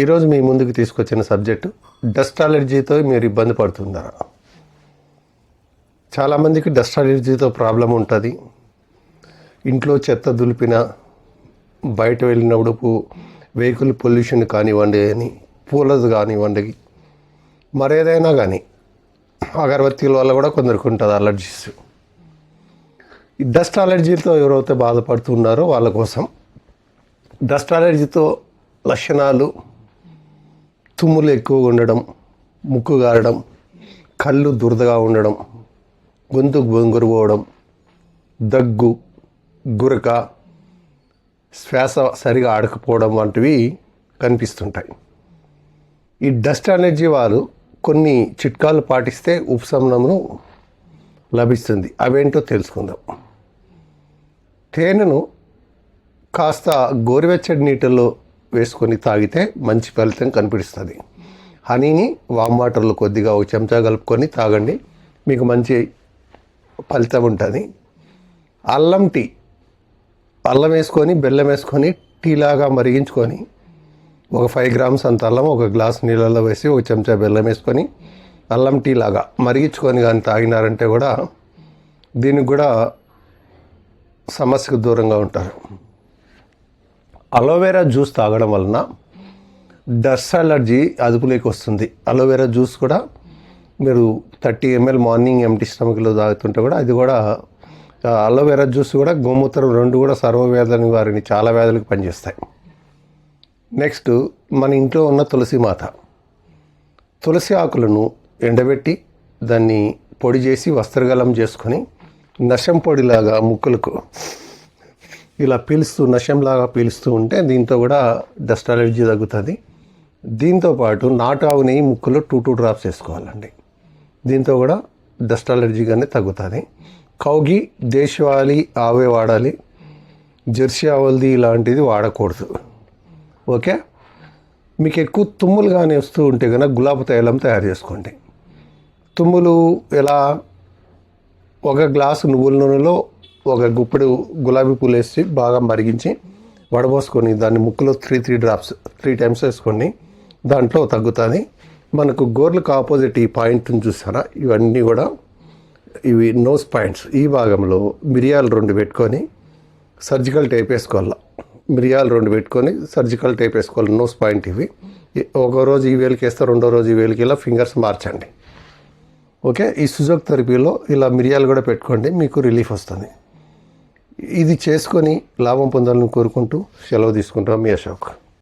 ఈరోజు మీ ముందుకు తీసుకొచ్చిన సబ్జెక్టు డస్ట్ అలర్జీతో మీరు ఇబ్బంది పడుతున్నారా? చాలామందికి డస్ట్ అలర్జీతో ప్రాబ్లం ఉంటుంది. ఇంట్లో చెత్త దులిపిన బయట వెళ్ళినప్పుడు వెహికల్ పొల్యూషన్ కానివ్వండి అని పూలది కానివ్వండి మరేదైనా కానీ అగరబత్తీల వల్ల కూడా కొందరికి ఉంటుంది అలర్జీస్. ఈ డస్ట్ అలర్జీతో ఎవరైతే బాధపడుతున్నారో వాళ్ళ కోసం డస్ట్ అలర్జీతో లక్షణాలు తుమ్ములు ఎక్కువగా ఉండడం ముక్కు గారడం కళ్ళు దురదగా ఉండడం గొంతు గొంగురుపోవడం దగ్గు గురక శ్వాస సరిగా ఆడకపోవడం వంటివి కనిపిస్తుంటాయి. ఈ డస్ట్ అనర్జీ వారు కొన్ని చిట్కాలు పాటిస్తే ఉపశమనము లభిస్తుంది. అవేంటో తెలుసుకుందాం. తేనెను కాస్త గోరువెచ్చడి నీటిలో వేసుకొని తాగితే మంచి ఫలితం కనిపిస్తుంది. హనీని వామ్ వాటర్లో కొద్దిగా ఒక చెంచా కలుపుకొని తాగండి. మీకు మంచి ఫలితం ఉంటుంది. అల్లం టీ అల్లం వేసుకొని బెల్లం వేసుకొని టీ లాగా మరిగించుకొని ఒక ఫైవ్ గ్రామ్స్ అంత అల్లం ఒక గ్లాస్ నీళ్ళలో వేసి ఒక చెంచా బెల్లం వేసుకొని అల్లం టీ లాగా మరిగించుకొని కానీ తాగినారంటే కూడా దీనికి కూడా సమస్యకు దూరంగా ఉంటారు. అలోవెరా జ్యూస్ తాగడం వలన డస్ట్ అలర్జీ అదుపులోకి వస్తుంది. అలోవెరా జ్యూస్ కూడా మీరు థర్టీ ఎంఎల్ మార్నింగ్ ఎంటీ స్టమక్లో తాగుతుంటే కూడా అది కూడా అలోవెరా జ్యూస్ కూడా గోమూత్రం రెండు కూడా సర్వవ్యాధుల నివారణ చాలా వ్యాధులకు పనిచేస్తాయి. నెక్స్ట్ మన ఇంట్లో ఉన్న తులసి మాత. తులసి ఆకులను ఎండబెట్టి దాన్ని పొడి చేసి వస్త్రగలం చేసుకొని నశం పొడిలాగా ముక్కులకు ఇలా పీలుస్తూ నశంలాగా పీలుస్తూ ఉంటే దీంతో కూడా డస్ట్ అలర్జీ తగ్గుతుంది. దీంతో పాటు నాటు ఆవు నెయ్యి ముక్కులో టూ టూ డ్రాప్స్ వేసుకోవాలండి. దీంతో కూడా డస్ట్ అలర్జీ కానీ తగ్గుతుంది. కౌగి దేశవాళీ ఆవే వాడాలి. జెర్సీ ఆవులది ఇలాంటిది వాడకూడదు. ఓకే? మీకు ఎక్కువ తుమ్ములు కానీ వస్తూ ఉంటే కనుక గులాబీ తైలం తయారు చేసుకోండి. తుమ్ములు ఎలా? ఒక గ్లాసు నువ్వుల నూనెలో ఒక గుప్పెడు గులాబీ పూలు వేసి బాగా మరిగించి వడబోసుకొని దాన్ని ముక్కులో three three drops three times వేసుకొని దాంట్లో తగ్గుతుంది. మనకు గోర్లకు ఆపోజిట్ ఈ పాయింట్ని చూసారా? ఇవన్నీ కూడా ఇవి నోస్ పాయింట్స్ ఈ భాగంలో మిరియాలు రెండు పెట్టుకొని సర్జికల్ టేప్ వేసుకోవాలి. మిరియాలు రెండు పెట్టుకొని సర్జికల్ టేప్ వేసుకోవాలి నోస్ పాయింట్ ఇవి. ఒక రోజు ఈ వేలికి వేస్తే రెండో రోజు ఈ వేలికి ఇలా ఫింగర్స్ మార్చండి. ఓకే? ఈ సుజోక్ థెరపీలో ఇలా మిరియాలు కూడా పెట్టుకోండి మీకు రిలీఫ్ వస్తుంది. ఇది చేసుకొని లాభం పొందాలని కోరుకుంటూ సెలవు తీసుకుంటాం మీ అశోక్.